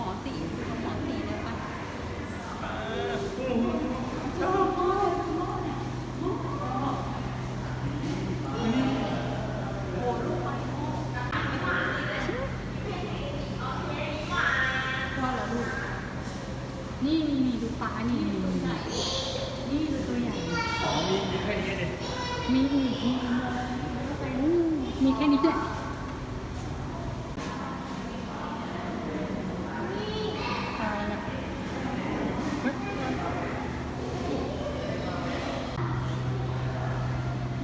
มอตีคุณหมอตีได้ป่ยปพ่นี่นี่ดูปลานี่นี่ดูตัวใหญ่ตัวใหญ่มีมีแค่นี้เองมีมีมีมีแค่นี้แหละ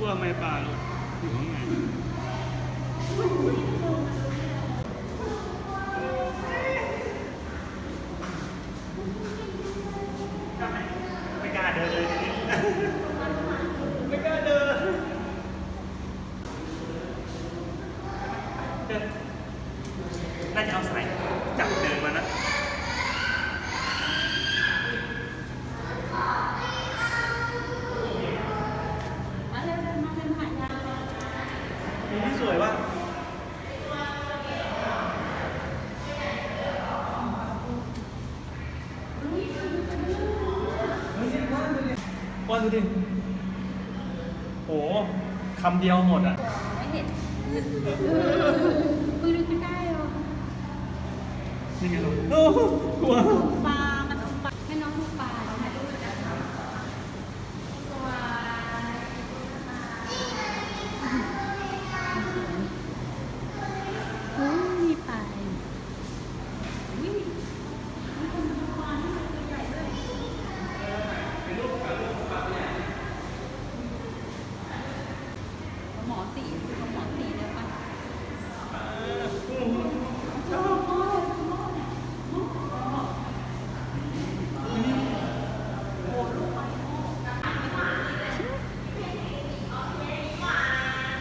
กลัวไม่ปลาลูกอยู่ข้างในไม่กล้าเดินเลยทีนี้ไม่กล้าเดินเดินน่าจะเอาสายจับเดินมานะ มาเร็วๆมาเป็นหายา มีที่สวยป่ะก้อนดูดิ โหคำเดียวหมดอะ ไม่เห็นคุยดูใกล้ๆเหรอนี่ไงลูกโอ้กลัวปลามันเอาปลาให้น้องดูปลาถ่ายรูปนะคะตัวโอ้ยมีปลาอุ้ยมีคนดูปลาที่มันตัวใหญ่ด้วยหมอตีหมอตีเลยป่ะ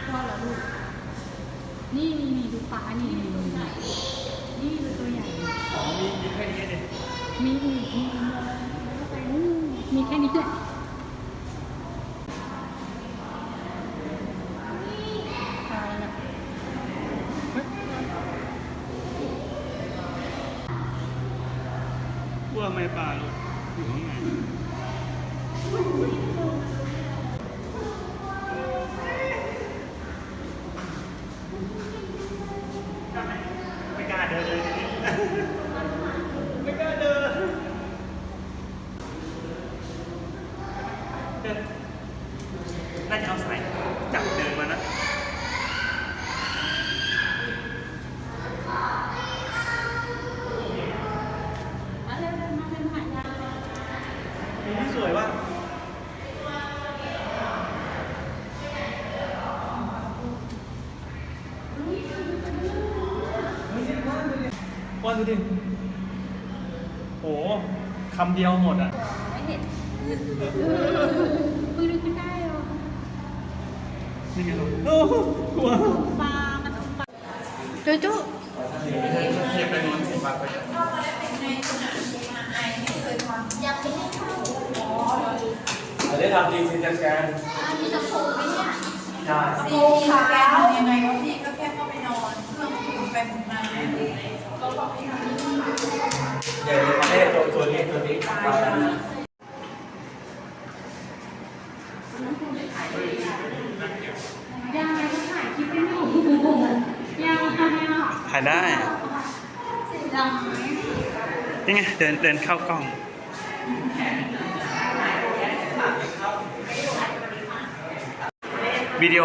พ่อเหรอลูก นี่นี่นี่ ดูปลานี่นี่นี่นี่ดูตัวใหญ่อ๋อมีมีแค่นี้เองมีอีกมีไปนู่นมีแค่นี้แหละตาไม่ปลาลูกอยู่ข้างในไม่กล้าเดินเลยทีนี้ไม่กล้าเดินเดินน่าจะเอาสายจับเดินมานะ มาเร็วๆมาเป็นหายา มีที่สวยป่ะ ก้อนดูดิ โหคำเดียวหมดอะ ไม่เห็นคุยดูใกล้ๆเหรอนี่ไงลูกโอ้กลัวปลามันเอาปลาจุ๊จุ๊เทียบไปนอนสิบบาทไปได้ทำดีสิจัดการมีตะโพงไหมเนี่ยได้โอ้ค่ะแกทำยังไงวะพี่ก็แค่เข้าไปนอน เครื่องหมุนไปหมุนมา เดี๋ยวมาได้ตัวตัวนี้ตัวนี้ยังไงก็ถ่ายคลิปไม่ถูกยังไงอะถ่ายได้เสียดายนี่ไงเดินเดินเข้ากล้องวิดีโอ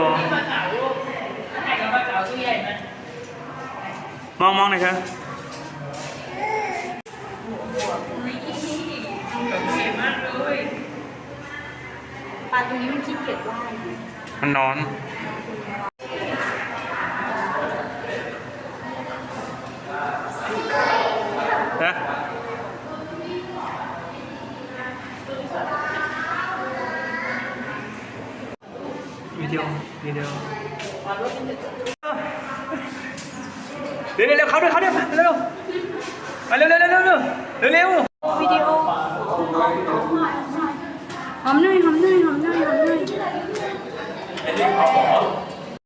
มองมองหน่อยครับ ปลาตัวนี้มันขี้เกียจว่ายมันนอน นะวิดีโอวิดีโอเร็วเร็วเร็วเขาด้วยเขาด้วยเร็วมาเร็วเร็วเร็วเร็วเร็วเร็วเร็ววิดีโอ หอมหน่อยหอมหน่อยหอมหน่อยหอมหน่อย